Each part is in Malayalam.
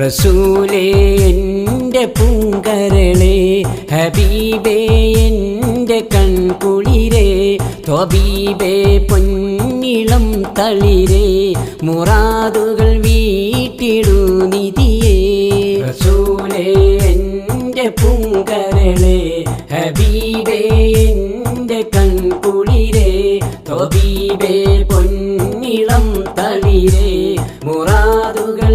റസൂലേ എന്റെ പൂങ്കരളേ ഹബീബേ എന്റെ കൺകുളിരേ തൊബീബേ പൊന്നിളം തളിരേ മുറാദുകൾ വീട്ടിടു നിധിയേ. റസൂലേ എന്റെ പൂങ്കരളേ ഹബീബേ എന്റെ കൺകുളിരേ തൊബീബേ പൊന്നിളം തളിരേ മുറാദുകൾ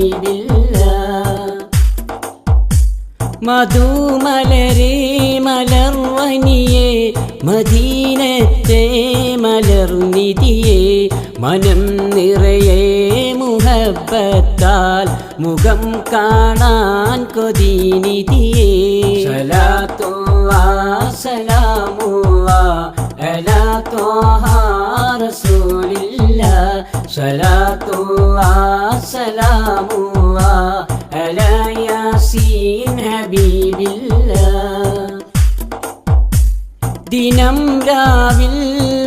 ഹബീബില്ല മധുമലരെ മലർവനിയേ മദീനത്തെ മലർനിധിയെ മനം നിറയെ മുഹബത്താൽ മുഖം കാണാൻ കൊതിനിധിയെ. സലാത്തുള്ള സലാമുള്ള അലാ ദിനം രാവിൽ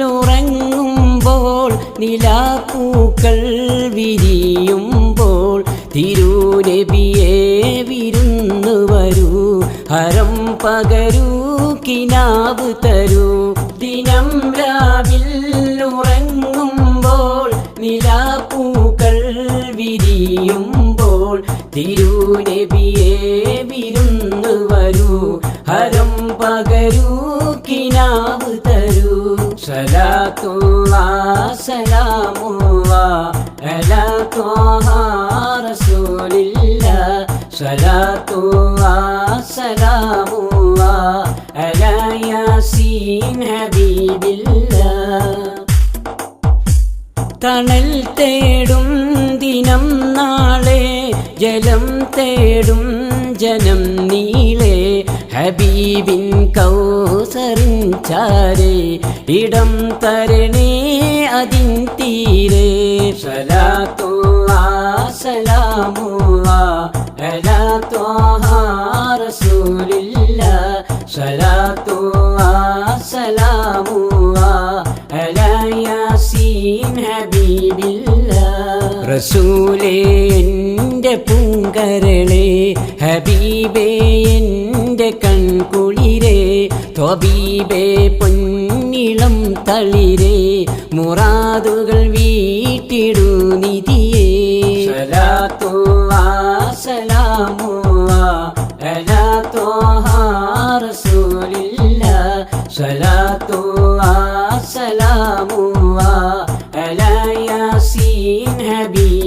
ഉറങ്ങുമ്പോൾ നിലാപ്പൂക്കൾ വിരിയുമ്പോൾ തിരൂരബിയെ വിരുന്നു വരൂ ഹരം പകരൂ കിനാവ് തരൂ. ദിനം രാവിൽ ഉറങ്ങുമ്പോൾ നിലാപ്പൂക്കൾ വിരിയുമ്പോൾ തിരുനബിയെ വിരുന്നു വരൂ. ഹരം പകരൂ കിനാവ് തരൂ. സലാത്തുള്ള സലാമുള്ള റസൂലില്ല സലാത്തുള്ള സലാമുള്ള അലാ യാസീൻ ഹബീബില്ല തണൽ തേടും ദിനം നാളെ ജലം തേടും ജനം നീളെ. ഹബീബിൻ കൗസറിൻ ചാരേ ഇടം തരണേ അതിൻ തീരെ. സലാത്തുള്ള സലാമുള്ള അലാ ത്വാഹ റസൂലില്ല. ഹബീബില്ല റസൂലേ എന്റെ പൂങ്കരളെ ഹബീബേ എന്റെ കൺകുളിരേ തൊബീബേ പൊന്നിളം തളിരേ മുറാദുകൾ വീട്ടിടു നിധിയേ. സലാത്തുവാ സലാമുവാ ആ സലാമുവാ ألا ياسين هبي